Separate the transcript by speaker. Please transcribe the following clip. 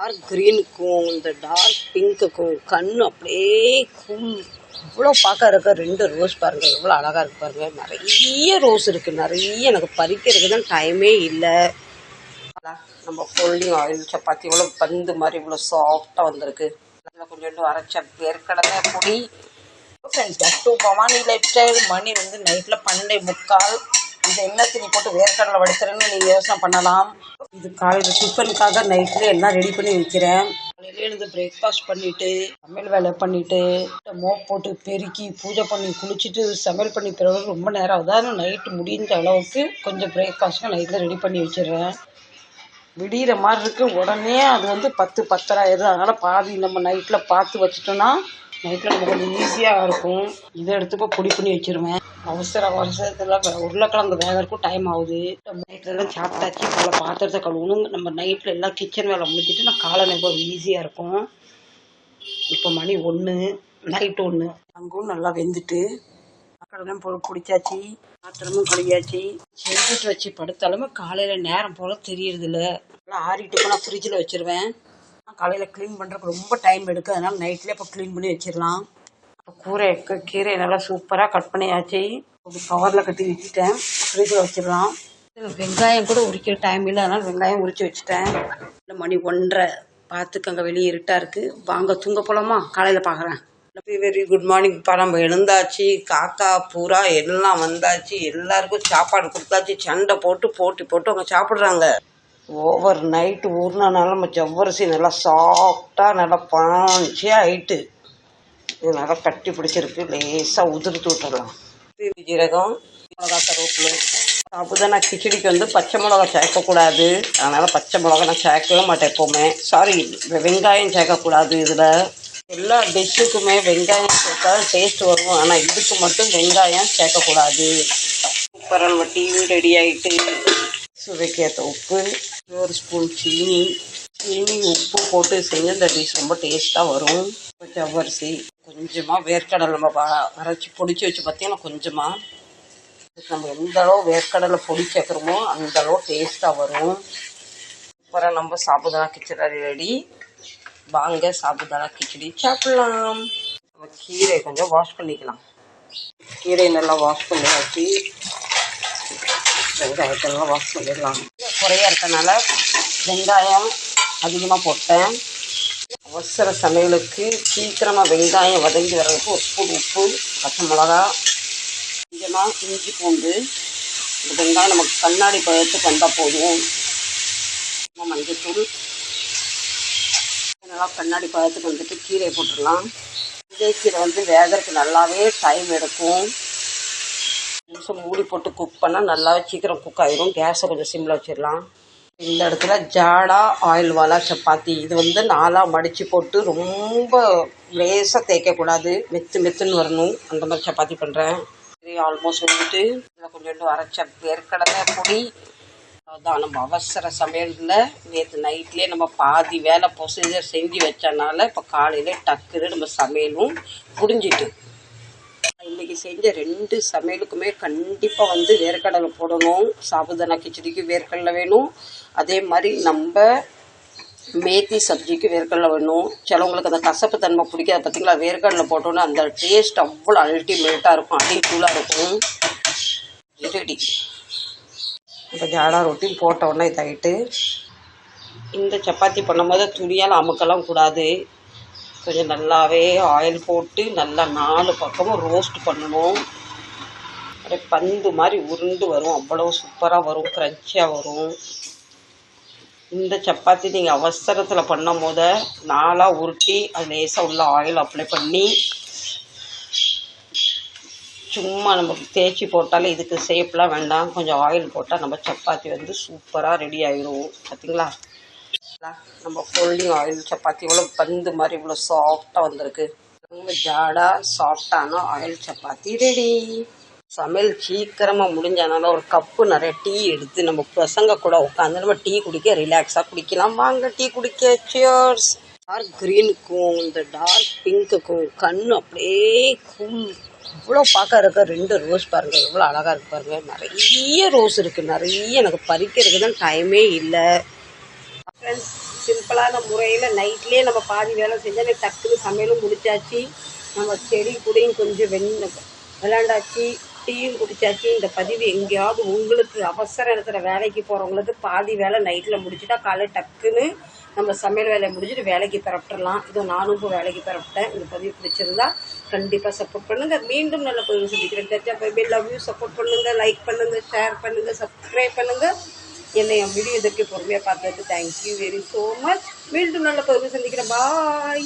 Speaker 1: Dark க்ரீனுக்கும் இந்த dark பிங்க்குக்கும் கண்ணு அப்படியே கூல் இவ்வளோ பார்க்க இருக்க ரெண்டு ரோஸ் பாருங்கள் எவ்வளோ அழகாக இருக்கு பாருங்கள் நிறைய ரோஸ் இருக்குது நிறைய எனக்கு பறிக்கிறதுக்கு தான் டைமே இல்லை. நம்ம ஃபோல்டிங் ஆயில் சப்பாத்தி இவ்வளோ பந்து மாதிரி இவ்வளோ சாஃப்டாக வந்திருக்கு. அதில் கொஞ்சோண்டு அரைச்ச வேர்க்கடலை பொடி.
Speaker 2: To back to Bhavani life மணி வந்து நைட்டில் பன்னெண்டு முக்கால். இந்த எண்ணெய் தண்ணி போட்டு வேர்க்கடலை வடிக்கிறேன்னு நீங்கள் யோசனை பண்ணலாம்.
Speaker 1: இது காலையில் டிஃபனுக்காக நைட்லேயே எல்லாம் ரெடி பண்ணி வைக்கிறேன். காலையில எழுந்து பிரேக்ஃபாஸ்ட் பண்ணிட்டு
Speaker 2: சமையல் வேலை பண்ணிவிட்டு மோப் போட்டு பெருக்கி பூஜை பண்ணி குளிச்சுட்டு சமையல் பண்ணி பிறகு ரொம்ப நேரம் ஆகுது. ஆனால் நைட்டு முடிந்த அளவுக்கு கொஞ்சம் பிரேக்ஃபாஸ்ட்டு நைட்டில் ரெடி பண்ணி வச்சிடுறேன். விடிகிற மாதிரி இருக்கு. உடனே அது வந்து பத்து பத்தரை ஆயிடுது. அதனால் பாதி நம்ம நைட்டில் பார்த்து வச்சிட்டோம்னா நைட்டில் நமக்கு கொஞ்சம் ஈஸியாக இருக்கும். இதை எடுத்து இப்போ பொடி பண்ணி வச்சிருவேன். அவசர அவசரத்தில் உருளைக்கிழங்கு வேகிறதுக்கும் டைம் ஆகுது. நைட்லலாம் சாப்பிட்டாச்சு காலை பாத்திரத்தை கழுவணும். நம்ம நைட்டில் எல்லாம் கிச்சன் வேலை முடிஞ்சிட்டு நான் காலை நேரம் ஈஸியாக இருக்கும். இப்போ மணி ஒன்று நைட்டு ஒன்று அங்கும் நல்லா வெந்துட்டு கடலும் பொருள் குடிச்சாச்சு பாத்திரமும் கழுவியாச்சு. செஞ்சுட்டு வச்சு படுத்தாலுமே காலையில் நேரம் போல் தெரியறதில்ல. நல்லா ஆறிட்டு போனால் ஃப்ரிட்ஜில் வச்சுருவேன். காலையில் க்ளீன் பண்ணுறதுக்கு ரொம்ப டைம் எடுக்கும். அதனால் நைட்லேயே இப்போ க்ளீன் பண்ணி வச்சிடலாம். கூரை கீரை நல்லா சூப்பராக கட் பண்ணியாச்சு. ஒரு கவரில் கட்டி வச்சுட்டேன் ஃப்ரிட்ஜில் வச்சிடலாம். வெங்காயம் கூட உரிக்கிற டைம் இல்லை. அதனால் வெங்காயம் உரிச்சு வச்சுட்டேன். இல்லை மணி ஒன்றரை. பார்த்துக்கங்க வெளியே இருட்டாக இருக்குது வாங்க தூங்க போகலாமா காலையில் பார்க்குறேன்
Speaker 1: வெரி குட் மார்னிங் இப்போ நம்ம எழுந்தாச்சு. காக்கா பூரா எல்லாம் வந்தாச்சு. எல்லாருக்கும் சாப்பாடு கொடுத்தாச்சு. சண்டை போட்டு போட்டி போட்டு அவங்க சாப்பிட்றாங்க. ஓவர் நைட்டு ஊறினால நம்ம ஜவ்வரிசி நல்லா சாஃப்டாக நல்லா பாஞ்சியாக ஆயிட்டு. இது நல்லா கட்டி பிடிச்சிருக்கு. லேசாக உதிர்த்து விட்டுறலாம் ஜீரகம் மிளகா கருவேப்பிலை. அப்போதான் நான் கிச்சடிக்கு வந்து பச்சை மிளகா சேர்க்கக்கூடாது. அதனால் பச்சை மிளகா நான் சேர்க்கவே மாட்டேன் எப்போவுமே. சாரி வெங்காயம் சேர்க்கக்கூடாது இதில். எல்லா டிஷ்ஷுக்குமே வெங்காயம் சேர்த்தா டேஸ்ட் வரும். ஆனால் இதுக்கு மட்டும் வெங்காயம் சேர்க்கக்கூடாது. சூப்பராக நம்ம ரெடி ஆகிட்டு சுவைக்கேற்ற உப்பு. ஒரு ஸ்பூன் சீனி சீனி உப்பு போட்டு செஞ்ச இந்த டிஷ் ரொம்ப டேஸ்ட்டாக வரும். கொஞ்சம் ஜவ்வரிசி கொஞ்சமாக வேர்க்கடலை நம்ம வ- அரைச்சி பொடிச்சு வச்சு பார்த்தீங்கன்னா கொஞ்சமாக நம்ம எந்த அளவு வேர்க்கடலை பொடி சேர்க்குறோமோ அந்த அளவு டேஸ்ட்டாக வரும். சூப்பராக நம்ம சாப்பிடா கிச்சடி ரெடி வாங்க சாப்பிடா கிச்சடி. சாப்பிடலாம். நம்ம கீரை கொஞ்சம் வாஷ் பண்ணிக்கலாம். கீரை நல்லா வாஷ் பண்ணியாச்சு. வெங்காயத்தெல்லாம் வாஷ் பண்ணிடலாம். குறையாக இருக்கனால வெங்காயம் அதிகமாக போட்டேன். அவசர சமையலுக்கு சீக்கிரமாக வெங்காயம் வதங்கி வர்றதுக்கு ஒரு ஸ்பூன் உப்பு பச்சை மிளகா கொஞ்சமாக இஞ்சி பூண்டு. இந்த வெங்காயம் நமக்கு கண்ணாடி பழத்துக்கு வந்தால் போதும். மஞ்சத்தூள். நல்லா கண்ணாடி பழத்துக்கு வந்துட்டு கீரையை போட்டுடலாம். இதே கீரை வந்து வேகிறதுக்கு நல்லாவே டைம் எடுக்கும். நிமிஷம் மூடி போட்டு குக் பண்ணால் நல்லாவே சீக்கிரம் குக் ஆகிரும் கேஸை கொஞ்சம் சிம்மில் வச்சிடலாம் இந்த இடத்துல ஜாடா ஆயில் வாலா சப்பாத்தி. இது வந்து நாலாக மடித்து போட்டு ரொம்ப லேசாக தேய்க்கக்கூடாது மெத்து மெத்துன்னு வரணும். அந்த மாதிரி சப்பாத்தி பண்ணுறேன் சரி ஆல்மோஸ்ட் வந்துட்டு இதில் கொஞ்சோண்டு அரைச்ச வேர்க்கடலை பொடி. அதான் நம்ம அவசர சமையலில் நேற்று நைட்லேயே நம்ம பாதி வேலை ப்ரொசீஜர் செஞ்சு வச்சனால இப்போ காலையில் டக்குன்னு நம்ம சமையலும் முடிஞ்சிட்டு. இன்னைக்கு செஞ்ச ரெண்டு சமையலுக்குமே கண்டிப்பாக வந்து வேர்க்கடலை போடணும். சாபுதானா கிச்சடிக்கு வேர்க்கடலை வேணும். அதே மாதிரி நம்ம மேத்தி சப்ஜிக்கு வேர்க்கடலை வேணும். சிலவங்களுக்கு அந்த கசப்பு தன்மை பிடிக்காது பார்த்தீங்களா வேர்க்கடலை போட்டோன்னா அந்த டேஸ்ட் அவ்வளோ அல்டிமேட்டாக இருக்கும். அடிக்கூலாக இருக்கும். ரெடி. இப்போ ஜாடா ரொட்டியும் போட்ட உடனே இதாகிட்டு இந்த சப்பாத்தி பண்ணும்போது துணியால் அமுக்கலாம் கூடாது. கொஞ்சம் நல்லாவே ஆயில் போட்டு நல்லா நாலு பக்கமும் ரோஸ்ட் பண்ணணும். அப்படியே பந்து மாதிரி உருண்டு வரும். அவ்வளோ சூப்பராக வரும். க்ரன்ச்சியாக வரும். இந்த சப்பாத்தி நீங்கள் அவசரத்தில் பண்ணும் போத நாலாக உருட்டி அது லேசாக உள்ள ஆயில் அப்ளை பண்ணி சும்மா நமக்கு தேய்ச்சி போட்டாலே இதுக்கு சேஃப்லாம் வேண்டாம். கொஞ்சம் ஆயில் போட்டால் நம்ம சப்பாத்தி வந்து சூப்பராக ரெடி ஆகிடும் பார்த்தீங்களா நம்ம ஃபோல்டிங் ஆயில் சப்பாத்தி இவ்வளோ பந்து மாதிரி இவ்வளோ சாஃப்டாக வந்திருக்கு. ரொம்ப ஜாடாக சாஃப்டான ஆயில் சப்பாத்தி ரெடி சமையல் சீக்கிரமாக முடிஞ்சனால ஒரு கப்பு நிறைய டீ எடுத்து நம்ம பசங்க கூட உட்காந்து நம்ம டீ குடிக்க ரிலாக்ஸாக குடிக்கலாம். வாங்க டீ குடிக்க சியர்ஸ் டார்க் க்ரீனுக்கும் இந்த டார்க் பிங்க்குக்கும் கண்ணு அப்படியே கூல் இவ்வளோ பார்க்க இருக்க ரெண்டு ரோஸ் பாருங்கள் எவ்வளோ அழகாக இருக்கு பாருங்கள் நிறைய ரோஸ் இருக்குது நிறைய எனக்கு பறிக்கிறதுக்கு தான் டைமே இல்லை. ஃப்ரெண்ட்ஸ் சிம்பிளான முறையில் நைட்லேயே நம்ம பாதி வேலை செஞ்சாலே டக்குன்னு சமையலும் முடிச்சாச்சு. நம்ம செடி கூடயும் கொஞ்சம் வெண் விளாண்டாச்சு டீயும் குடிச்சாச்சு. இந்த பதிவு எங்கேயாவது உங்களுக்கு அவசர இடத்துல வேலைக்கு போகிறவங்களுக்கு பாதி வேலை நைட்டில் முடிச்சுட்டா காலை டக்குன்னு நம்ம சமையல் வேலையை முடிச்சுட்டு வேலைக்கு பரப்பிடலாம் இதோ நானும் இப்போ வேலைக்கு பரப்பிட்டேன் இந்த பதிவு பிடிச்சிருந்தா கண்டிப்பாக சப்போர்ட் பண்ணுங்கள் மீண்டும் நல்ல பதிவு சந்திக்கிறேன். லவ் யூ சப்போர்ட் பண்ணுங்கள் லைக் பண்ணுங்கள் ஷேர் பண்ணுங்கள் சப்ஸ்கிரைப் பண்ணுங்கள் என்னை என் வீடியோ இதற்கு பொறுமையாக பார்த்ததுக்கு தேங்க்யூ வெரி ஸோ மச் மீண்டும் நல்ல பதிவு சந்திக்கிறேன். பாய்